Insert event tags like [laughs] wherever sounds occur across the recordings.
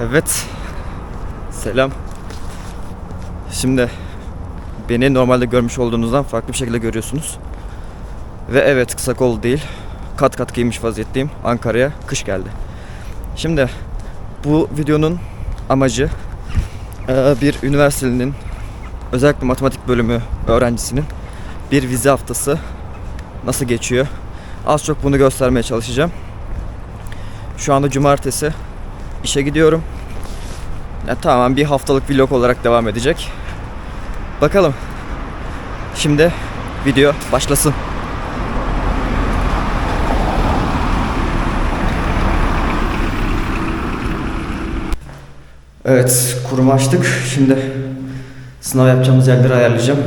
Evet. Selam. Şimdi beni normalde görmüş olduğunuzdan farklı bir şekilde görüyorsunuz. Ve evet kısa kol değil. Kat kat giymiş vaziyetteyim. Ankara'ya kış geldi. Şimdi bu videonun amacı eee, bir üniversitenin özellikle matematik bölümü öğrencisinin bir vize haftası nasıl geçiyor? Az çok bunu göstermeye çalışacağım. Şu anda cumartesi işe gidiyorum. Ya, tamamen bir haftalık vlog olarak devam edecek. Bakalım. Şimdi video başlasın. Evet, kurumu açtık. Şimdi sınav yapacağımız yerleri ayarlayacağım.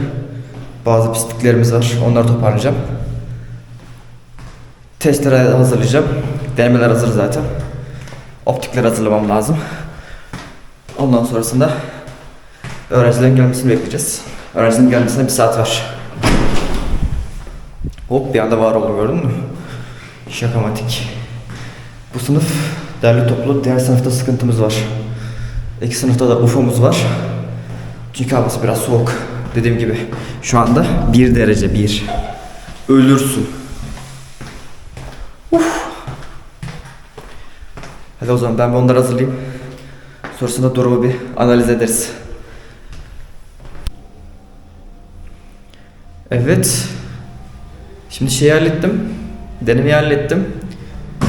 Bazı pisliklerimiz var. Onları toparlayacağım. Testleri hazırlayacağım. Denemeler hazır zaten. Optikleri hazırlamam lazım. Ondan sonrasında öğrencilerin gelmesini bekleyeceğiz. Öğrencinin gelmesine bir saat var. Hop bir anda var oldu gördün mü? Şakamatik. Bu sınıf derli toplu. Diğer sınıfta sıkıntımız var. İki sınıfta da UFO'muz var. Çünkü havası biraz soğuk. Dediğim gibi şu anda 1 derece 1. Ölürsün. Hadi o zaman ben onları hazırlayayım. Sonrasında durumu bir analiz ederiz. Evet. Şimdi şeyi hallettim. Denemeyi hallettim.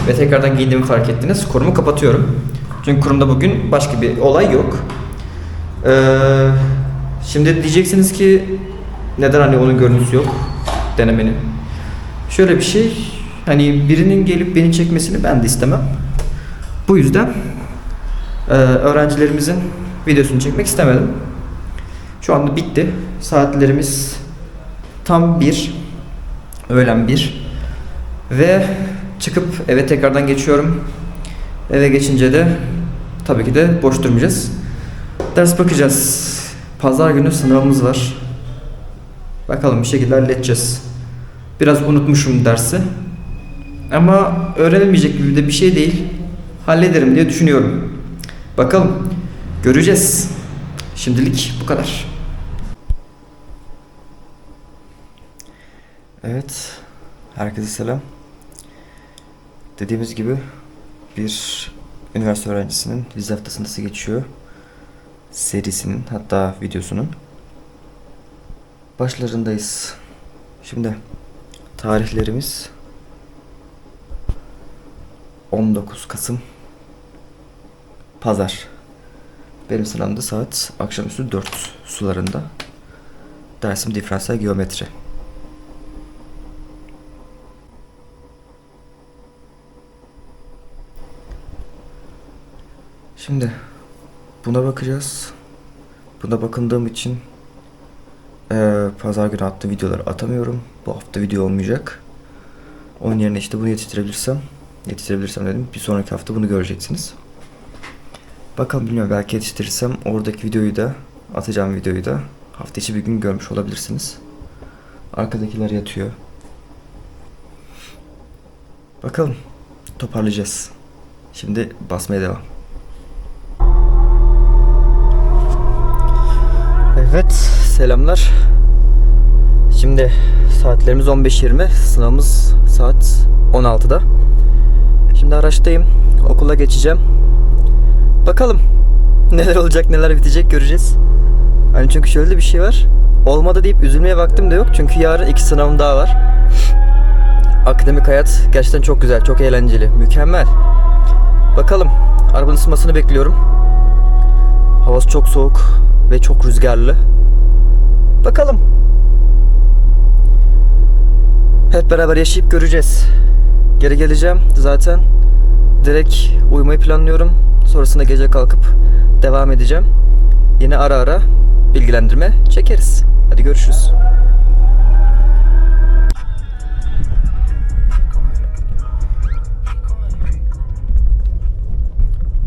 Ve tekrardan giydiğimi fark ettiniz. Kurumu kapatıyorum. Çünkü kurumda bugün başka bir olay yok. Ee, şimdi diyeceksiniz ki neden hani onun görüntüsü yok denemenin. Şöyle bir şey. Hani birinin gelip beni çekmesini ben de istemem. Bu yüzden e, öğrencilerimizin videosunu çekmek istemedim. Şu anda bitti. Saatlerimiz tam bir. Öğlen bir. Ve çıkıp eve tekrardan geçiyorum. Eve geçince de tabii ki de boş durmayacağız. Ders bakacağız. Pazar günü sınavımız var. Bakalım bir şekilde halledeceğiz. Biraz unutmuşum dersi. Ama öğrenilmeyecek gibi de bir şey değil. Hallederim diye düşünüyorum. Bakalım. Göreceğiz. Şimdilik bu kadar. Evet. Herkese selam. Dediğimiz gibi bir üniversite öğrencisinin vize haftası nasıl geçiyor serisinin hatta videosunun başlarındayız. Şimdi tarihlerimiz 19 Kasım Pazar. Benim sınavımda saat akşamüstü 4 sularında. Dersim diferansiyel geometri. Şimdi buna bakacağız. Buna bakındığım için eee, pazar günü attığım videoları atamıyorum. Bu hafta video olmayacak. Onun yerine işte bunu yetiştirebilirsem, yetiştirebilirsem dedim bir sonraki hafta bunu göreceksiniz. Bakalım bilmiyorum belki yetiştirirsem oradaki videoyu da atacağım videoyu da hafta içi bir gün görmüş olabilirsiniz. Arkadakiler yatıyor. Bakalım toparlayacağız. Şimdi basmaya devam. Evet, selamlar. Şimdi saatlerimiz 15.20, sınavımız saat 16'da. Şimdi araçtayım, okula geçeceğim. Bakalım neler olacak, neler bitecek göreceğiz. Hani çünkü şöyle de bir şey var. Olmadı deyip üzülmeye vaktim de yok. Çünkü yarın iki sınavım daha var. Akademik hayat gerçekten çok güzel, çok eğlenceli, mükemmel. Bakalım, arabanın ısınmasını bekliyorum. Havası çok soğuk ve çok rüzgarlı. Bakalım. Hep beraber yaşayıp göreceğiz. Geri geleceğim zaten. Direkt uyumayı planlıyorum. Sonrasında gece kalkıp devam edeceğim. Yine ara ara bilgilendirme çekeriz. Hadi görüşürüz.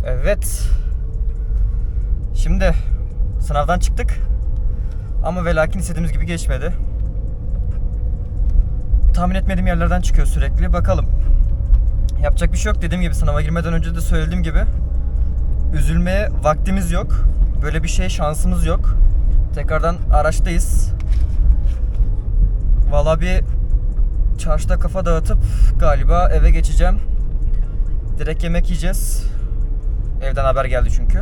Evet. Şimdi sınavdan çıktık. Ama ve lakin istediğimiz gibi geçmedi. Tahmin etmediğim yerlerden çıkıyor sürekli. Bakalım. Yapacak bir şey yok. Dediğim gibi sınava girmeden önce de söylediğim gibi üzülmeye vaktimiz yok. Böyle bir şey şansımız yok. Tekrardan araçtayız. Valla bir çarşıda kafa dağıtıp galiba eve geçeceğim. Direkt yemek yiyeceğiz. Evden haber geldi çünkü.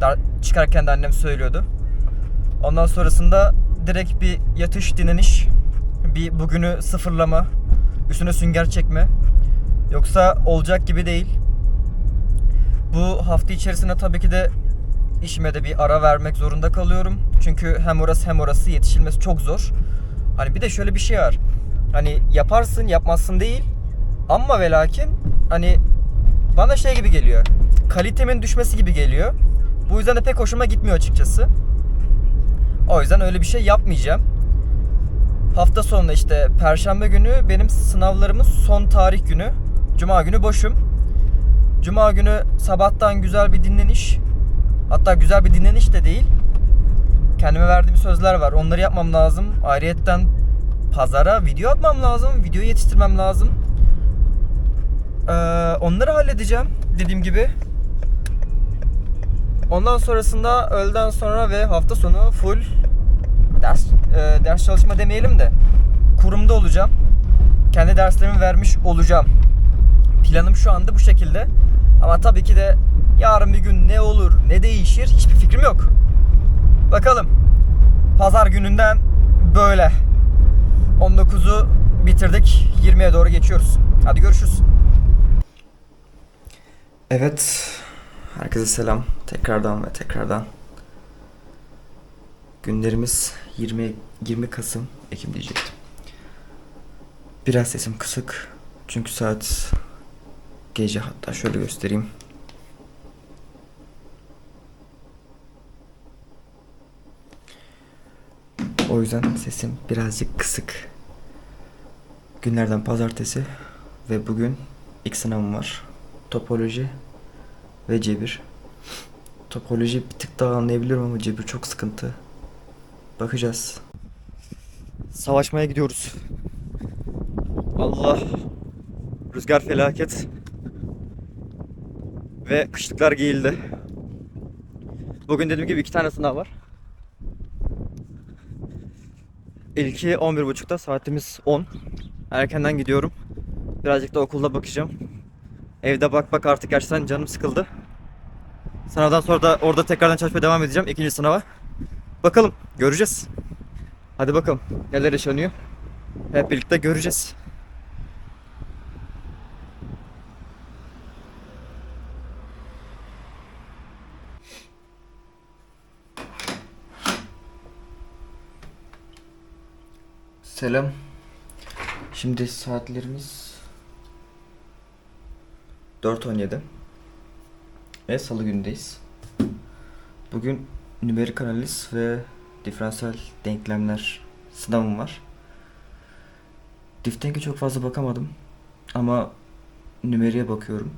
Daha çıkarken de annem söylüyordu. Ondan sonrasında direkt bir yatış dinleniş. Bir bugünü sıfırlama. Üstüne sünger çekme. Yoksa olacak gibi değil. Bu hafta içerisinde tabii ki de işime de bir ara vermek zorunda kalıyorum. Çünkü hem orası hem orası yetişilmesi çok zor. Hani bir de şöyle bir şey var. Hani yaparsın yapmazsın değil. Ama ve lakin hani bana şey gibi geliyor. Kalitemin düşmesi gibi geliyor. Bu yüzden de pek hoşuma gitmiyor açıkçası. O yüzden öyle bir şey yapmayacağım. Hafta sonunda işte perşembe günü benim sınavlarımın son tarih günü. Cuma günü boşum. Cuma günü sabahtan güzel bir dinleniş. Hatta güzel bir dinleniş de değil. Kendime verdiğim sözler var. Onları yapmam lazım. Ayrıyetten pazara video atmam lazım. Video yetiştirmem lazım. Ee, onları halledeceğim. Dediğim gibi. Ondan sonrasında öğleden sonra ve hafta sonu full ders e, ders çalışma demeyelim de kurumda olacağım. Kendi derslerimi vermiş olacağım. Planım şu anda bu şekilde. Ama tabii ki de yarın bir gün ne olur, ne değişir hiçbir fikrim yok. Bakalım. Pazar gününden böyle. 19'u bitirdik. 20'ye doğru geçiyoruz. Hadi görüşürüz. Evet. Herkese selam. Tekrardan ve tekrardan. Günlerimiz 20 20 Kasım Ekim diyecektim. Biraz sesim kısık. Çünkü saat gece hatta şöyle göstereyim. O yüzden sesim birazcık kısık. Günlerden pazartesi ve bugün ilk sınavım var. Topoloji ve cebir. Topoloji bir tık daha anlayabilirim ama cebir çok sıkıntı. Bakacağız. Savaşmaya gidiyoruz. Allah. Rüzgar felaket. Ve kışlıklar giyildi. Bugün dediğim gibi iki tane sınav var. İlki 11.30'da saatimiz 10. Erkenden gidiyorum. Birazcık da okulda bakacağım. Evde bak bak artık gerçekten canım sıkıldı. Sınavdan sonra da orada tekrardan çalışmaya devam edeceğim ikinci sınava. Bakalım göreceğiz. Hadi bakalım neler yaşanıyor. Hep birlikte göreceğiz. Selam. Şimdi saatlerimiz 4.17 ve salı gündeyiz. Bugün nümerik analiz ve diferansiyel denklemler sınavım var. Diftenk'e çok fazla bakamadım ama nümeriğe bakıyorum.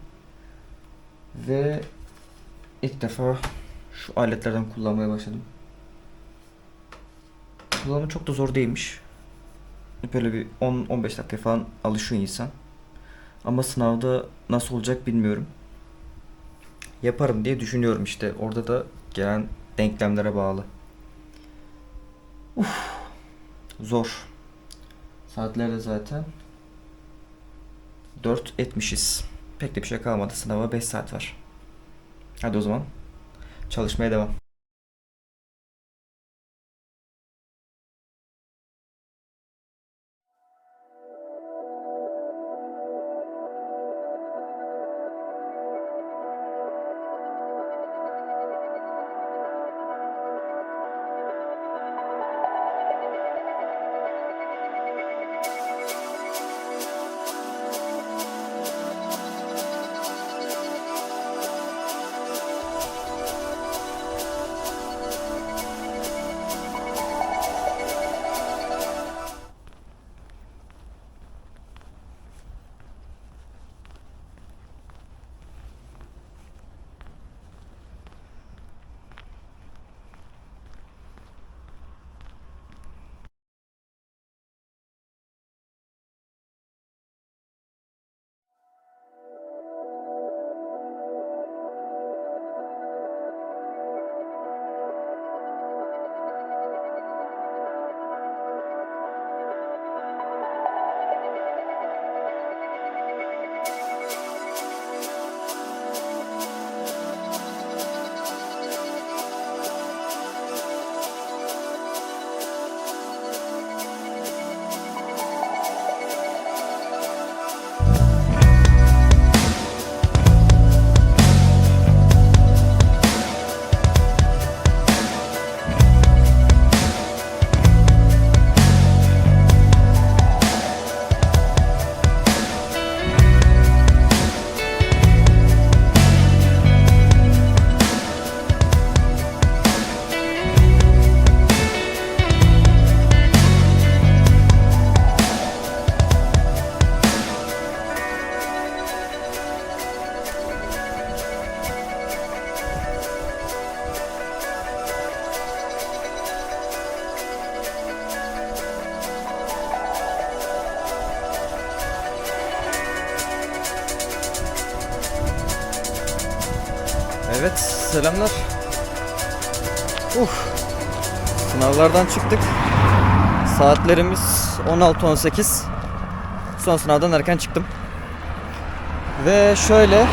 Ve ilk defa şu aletlerden kullanmaya başladım. Kullanımı çok da zor değilmiş. Böyle bir 10-15 dakika falan alışıyor insan. Ama sınavda nasıl olacak bilmiyorum. Yaparım diye düşünüyorum işte. Orada da gelen denklemlere bağlı. Uf. Zor. Saatler de zaten 4 etmişiz. Pek de bir şey kalmadı. Sınava 5 saat var. Hadi o zaman çalışmaya devam. Evet, selamlar. Uf. Sınavlardan çıktık. Saatlerimiz 16.18. Son sınavdan erken çıktım. Ve şöyle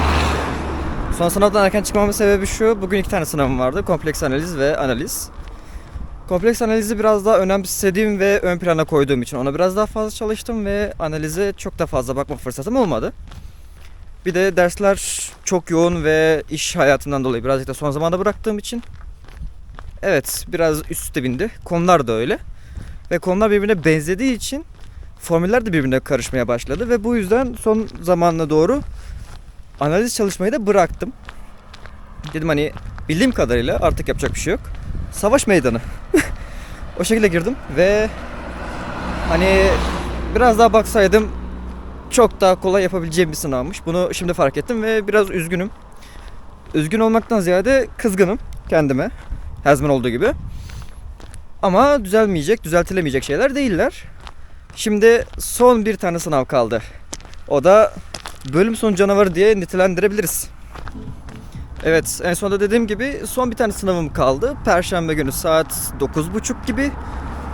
Son sınavdan erken çıkmamın sebebi şu. Bugün iki tane sınavım vardı. Kompleks analiz ve analiz. Kompleks analizi biraz daha önemsediğim ve ön plana koyduğum için ona biraz daha fazla çalıştım ve analize çok da fazla bakma fırsatım olmadı. Bir de dersler çok yoğun ve iş hayatından dolayı birazcık da son zamanda bıraktığım için evet biraz üst üste bindi. Konular da öyle. Ve konular birbirine benzediği için formüller de birbirine karışmaya başladı ve bu yüzden son zamanla doğru analiz çalışmayı da bıraktım. Dedim hani bildiğim kadarıyla artık yapacak bir şey yok. Savaş meydanı. [laughs] o şekilde girdim ve hani biraz daha baksaydım çok daha kolay yapabileceğim bir sınavmış. Bunu şimdi fark ettim ve biraz üzgünüm. Üzgün olmaktan ziyade kızgınım kendime. Her zaman olduğu gibi. Ama düzelmeyecek, düzeltilemeyecek şeyler değiller. Şimdi son bir tane sınav kaldı. O da bölüm sonu canavarı diye nitelendirebiliriz. Evet en sonunda dediğim gibi son bir tane sınavım kaldı. Perşembe günü saat 9.30 gibi.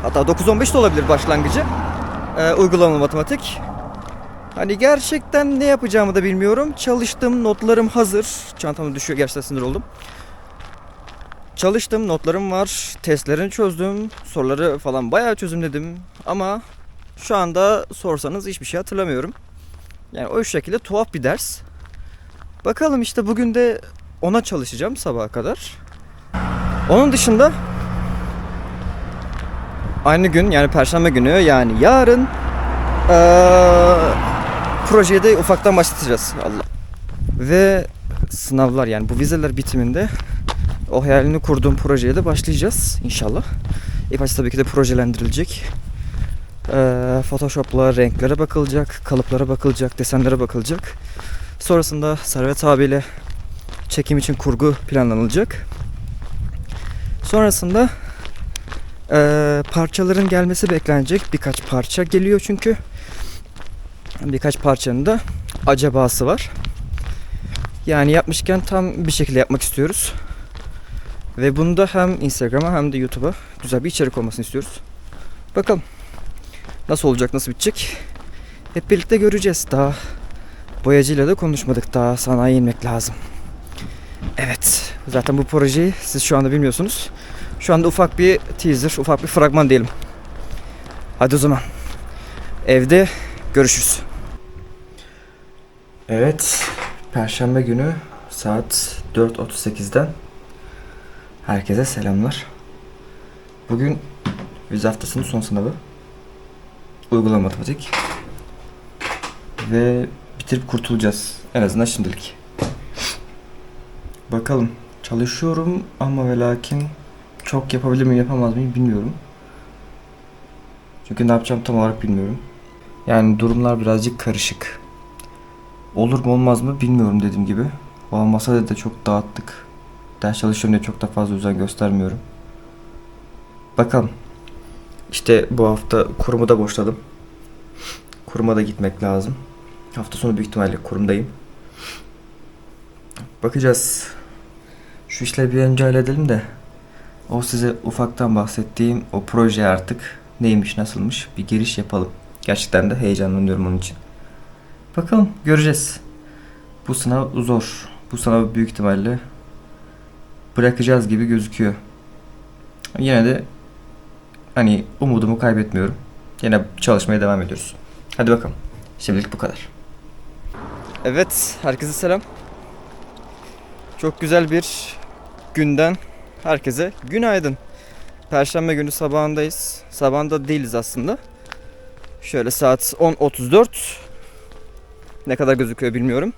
Hatta 9.15 de olabilir başlangıcı. Ee, uygulamalı matematik. Hani gerçekten ne yapacağımı da bilmiyorum. Çalıştım, notlarım hazır. Çantamı düşüyor, gerçekten sinir oldum. Çalıştım, notlarım var. Testlerini çözdüm. Soruları falan bayağı çözümledim. Ama şu anda sorsanız hiçbir şey hatırlamıyorum. Yani o şekilde tuhaf bir ders. Bakalım işte bugün de ona çalışacağım sabaha kadar. Onun dışında aynı gün yani perşembe günü yani yarın eee projeyi de ufaktan başlatacağız. Allah. Ve sınavlar yani bu vizeler bitiminde o hayalini kurduğum projeye de başlayacağız inşallah. İlk başta tabii ki de projelendirilecek. Ee, Photoshop'la renklere bakılacak, kalıplara bakılacak, desenlere bakılacak. Sonrasında Servet abiyle çekim için kurgu planlanılacak. Sonrasında eee, parçaların gelmesi beklenecek. Birkaç parça geliyor çünkü. Birkaç parçanın da acabası var. Yani yapmışken tam bir şekilde yapmak istiyoruz. Ve bunu da hem Instagram'a hem de YouTube'a güzel bir içerik olmasını istiyoruz. Bakalım. Nasıl olacak, nasıl bitecek? Hep birlikte göreceğiz. Daha boyacıyla da konuşmadık. Daha sanayiye inmek lazım. Evet. Zaten bu projeyi siz şu anda bilmiyorsunuz. Şu anda ufak bir teaser, ufak bir fragman diyelim. Hadi o zaman. Evde görüşürüz. Evet. Perşembe günü saat 4.38'den herkese selamlar. Bugün vize haftasının son sınavı. Uygulama matematik. Ve bitirip kurtulacağız. En azından şimdilik. Bakalım. Çalışıyorum ama ve lakin çok yapabilir miyim yapamaz mıyım bilmiyorum. Çünkü ne yapacağım tam olarak bilmiyorum. Yani durumlar birazcık karışık. Olur mu olmaz mı bilmiyorum dediğim gibi. Olmasa da, da çok dağıttık. Ders çalışıyorum diye çok da fazla özen göstermiyorum. Bakalım. İşte bu hafta kurumu da boşladım. Kuruma da gitmek lazım. Hafta sonu büyük ihtimalle kurumdayım. Bakacağız. Şu işleri bir önce halledelim de. O size ufaktan bahsettiğim o proje artık neymiş nasılmış bir giriş yapalım. Gerçekten de heyecanlanıyorum onun için. Bakalım göreceğiz. Bu sınav zor. Bu sınavı büyük ihtimalle bırakacağız gibi gözüküyor. Yine de hani umudumu kaybetmiyorum. Yine çalışmaya devam ediyoruz. Hadi bakalım. Şimdilik bu kadar. Evet, herkese selam. Çok güzel bir günden herkese günaydın. Perşembe günü sabahındayız. Sabahında değiliz aslında. Şöyle saat 10.34. Ne kadar gözüküyor bilmiyorum.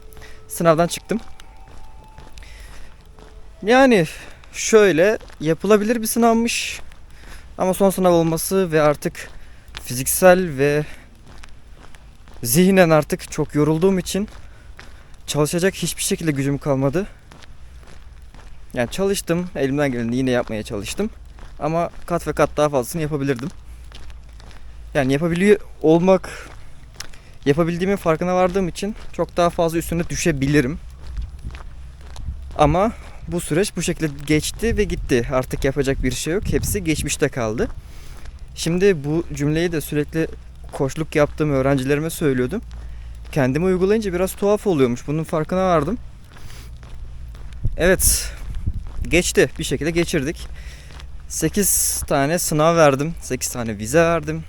Sınavdan çıktım. Yani şöyle yapılabilir bir sınavmış. Ama son sınav olması ve artık fiziksel ve zihnen artık çok yorulduğum için çalışacak hiçbir şekilde gücüm kalmadı. Yani çalıştım, elimden geleni yine yapmaya çalıştım. Ama kat ve kat daha fazlasını yapabilirdim. Yani yapabiliyor olmak, yapabildiğimin farkına vardığım için çok daha fazla üstüne düşebilirim. Ama bu süreç bu şekilde geçti ve gitti. Artık yapacak bir şey yok. Hepsi geçmişte kaldı. Şimdi bu cümleyi de sürekli koçluk yaptığım öğrencilerime söylüyordum. Kendimi uygulayınca biraz tuhaf oluyormuş. Bunun farkına vardım. Evet. Geçti. Bir şekilde geçirdik. 8 tane sınav verdim. 8 tane vize verdim.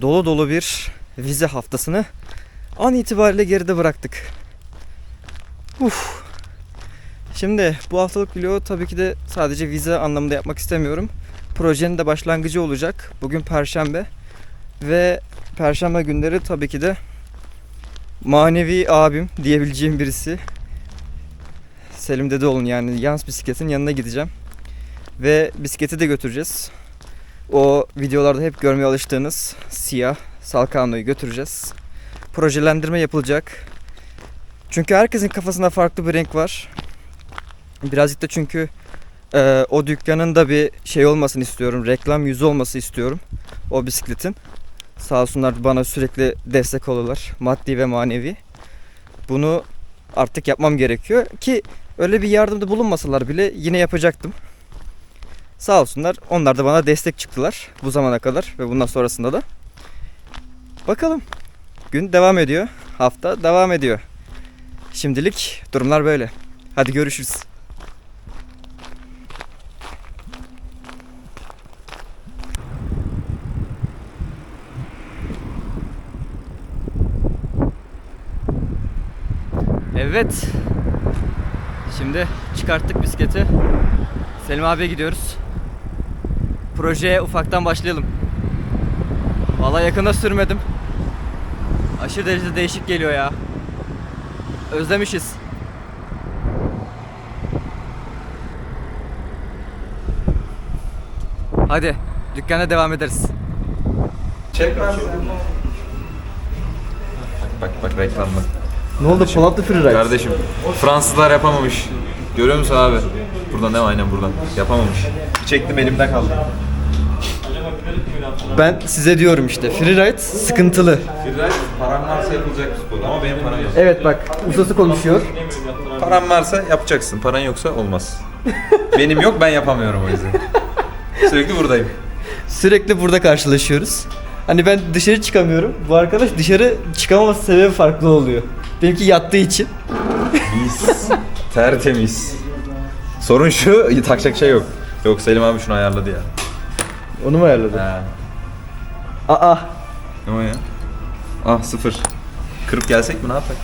Dolu dolu bir vize haftasını an itibariyle geride bıraktık. Uf. Şimdi bu haftalık vlogu tabii ki de sadece vize anlamında yapmak istemiyorum. Projenin de başlangıcı olacak. Bugün perşembe ve perşembe günleri tabii ki de manevi abim diyebileceğim birisi. Selim Dedeoğlu'nun yani Yans bisikletin yanına gideceğim. Ve bisikleti de götüreceğiz. O videolarda hep görmeye alıştığınız siyah Salkano'yu götüreceğiz. Projelendirme yapılacak. Çünkü herkesin kafasında farklı bir renk var. Birazcık da çünkü e, o dükkanın da bir şey olmasını istiyorum. Reklam yüzü olması istiyorum. O bisikletin. Sağ olsunlar bana sürekli destek oluyorlar. Maddi ve manevi. Bunu artık yapmam gerekiyor. Ki öyle bir yardımda bulunmasalar bile yine yapacaktım. Sağ olsunlar. Onlar da bana destek çıktılar bu zamana kadar ve bundan sonrasında da. Bakalım. Gün devam ediyor. Hafta devam ediyor. Şimdilik durumlar böyle. Hadi görüşürüz. Evet. Şimdi çıkarttık bisikleti. Selim abiye gidiyoruz. Projeye ufaktan başlayalım. Vallahi yakında sürmedim. Aşırı derecede değişik geliyor ya. Özlemişiz. Hadi dükkana devam ederiz. Bak bak reklamda. Ne oldu Polatlı Freeride? Kardeşim Fransızlar yapamamış. Görüyor musun abi? Buradan değil mi? Aynen buradan. Yapamamış. Çektim elimde kaldı. Ben size diyorum işte Freeride sıkıntılı. Biraz param varsa yapılacak spor ama benim param yok. Evet bak ustası konuşuyor. Param varsa yapacaksın. Paran yoksa olmaz. [laughs] benim yok ben yapamıyorum o yüzden. Sürekli buradayım. Sürekli burada karşılaşıyoruz. Hani ben dışarı çıkamıyorum. Bu arkadaş dışarı çıkamaması sebebi farklı oluyor. Benimki yattığı için. Mis. Tertemiz. Sorun şu takacak şey yok. Yok Selim abi şunu ayarladı ya. Onu mu ayarladın? Ha. Aa. Ne o ya? Ah sıfır. Kırıp gelsek mi ne yapak?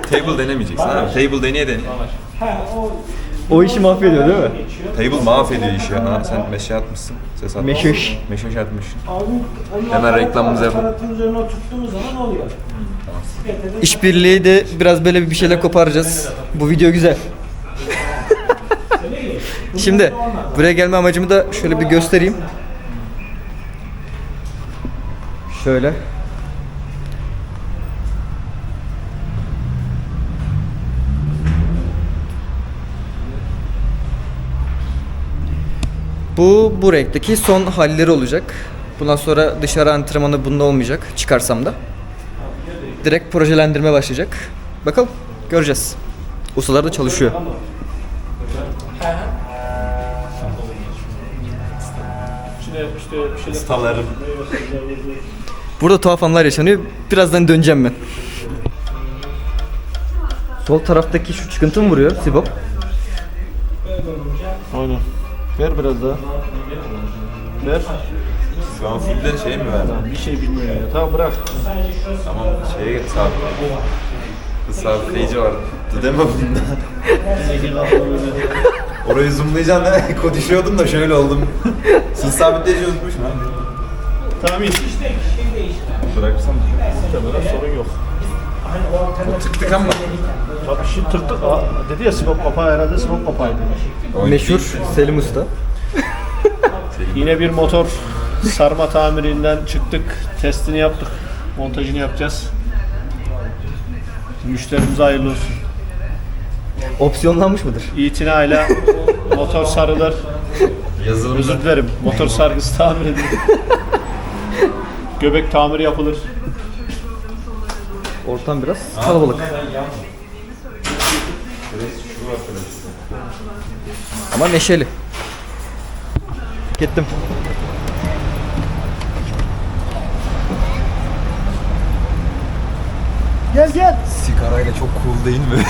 [laughs] Table denemeyeceksin abi. Table deneye deneye. O işi mahvediyor değil mi? Table mahvediyor işi ya. Ha, sen meşe atmışsın. Ses atmışsın. Meşeş. Meşeş atmışsın. Hemen reklamımızı yapalım. Aparatın üzerine oturttuğumuz zaman oluyor. İşbirliği de biraz böyle bir şeyler koparacağız. Bu video güzel. Şimdi buraya gelme amacımı da şöyle bir göstereyim. Şöyle. Bu bu renkteki son halleri olacak. Bundan sonra dışarı antrenmanı bunda olmayacak çıkarsam da. Direkt projelendirme başlayacak. Bakalım göreceğiz. Ustalar da çalışıyor. Stalarım. Burada tuhaf anlar yaşanıyor. Birazdan döneceğim ben. Sol taraftaki şu çıkıntı mı vuruyor Sibop? Aynen. Ver biraz daha. Ver. Şu an filmleri şey mi verdin? Bir şey bilmiyor ya. Tamam bırak. Tamam şeye sabit. Kız sabitleyici var. Deme bunda. Orayı zoomlayacaksın değil [laughs] mi? Konuşuyordum da şöyle oldum. Siz sabitleyici unutmuşum abi. Tamam iyi. Bırakırsam. Muhtemelen sorun yok. Tık tık ama. Tabii şimdi tırtık. Aa, dedi ya sibop kapağı herhalde sibop kapağıydı. Meşhur Selim Usta. [laughs] Yine bir motor sarma tamirinden çıktık. Testini yaptık. Montajını yapacağız. Müşterimize hayırlı olsun. Opsiyonlanmış mıdır? İtinayla motor sarılır. Yazılımda. Özür dilerim. Motor sargısı tamir edilir. [laughs] Göbek tamiri yapılır. Ortam biraz kalabalık. Ama neşeli. Gittim. Gel gel. Sigarayla çok cool değil mi?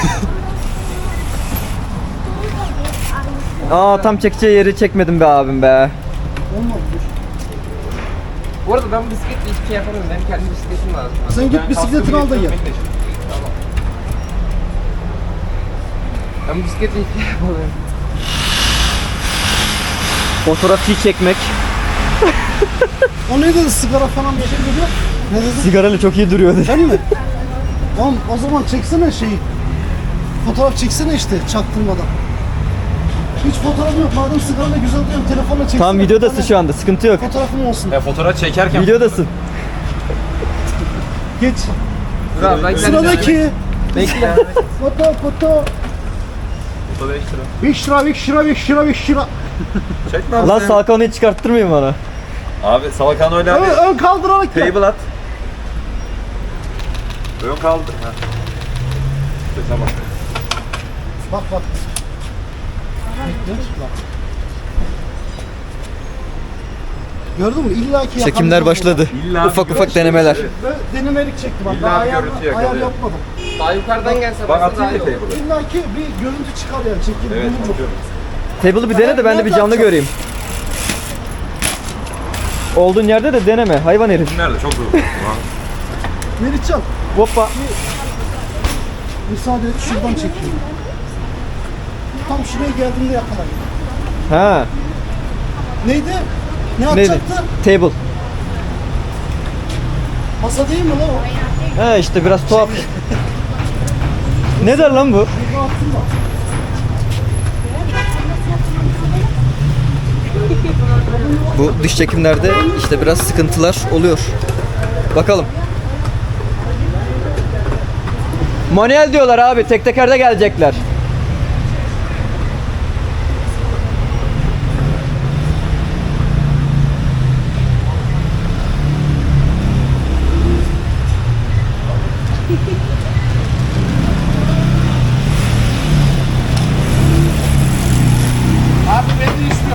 [laughs] Aa tam çekeceği yeri çekmedim be abim be. Olmadı. Bu arada ben bisikletle hiçbir şey yapamıyorum. Benim kendi bisikletim lazım. Sen git bisikletini al da gel. Ben bisikletle hiçbir şey yapamıyorum. Fotoğrafçıyı çekmek. O ne dedi sigara falan bir şey dedi. Ne dedi? Sigarayla çok iyi duruyor dedi. Mi? Oğlum o zaman çeksene şeyi. Fotoğraf çeksene işte çaktırmadan. Hiç fotoğraf yok. Madem sigarayla güzel diyorum telefonla çeksene. Tam videodasın şu anda sıkıntı yok. Fotoğrafım olsun. ya fotoğraf çekerken Videodasın. Geç. Dur abi ben kendim- Sıradaki. Bekle. Foto foto. Foto 5 lira. 5 lira 5 lira 5 lira 5 lira. Çekme abi. Lan. Salkan'ı hiç çıkarttırmayayım bana. Abi Salakan öyle abi. Ön, ön kaldırarak yap. Table at. Ön kaldır. Ha. Tamam. Bak bak. Gördün mü? İlla ki Çekimler başladı. İlla ufak bir ufak denemeler. Ve denemelik çektim bak. İlla Daha bir ayar, görüntü ayar yapmadım. Daha yukarıdan gelse Bak basa daha atayım iyi da olur. table'ı. İlla ki bir görüntü çıkar yani. Çekim Evet bulunur. bakıyorum. Table'ı bir dene de ben de bir canlı göreyim. Olduğun yerde de deneme hayvan herif. Nerede? Çok zor. Meriçcan Hoppa. müsaade et şuradan çekeyim. Tam şuraya geldiğimde yakalayın. Ha. Neydi? Ne Neydi? yapacaktı? Table. Masa değil mi lan o? Ha işte biraz tuhaf. [laughs] ne der lan bu? Attım. Bu dış çekimlerde işte biraz sıkıntılar oluyor. Bakalım. Manuel diyorlar abi tek tekerde gelecekler.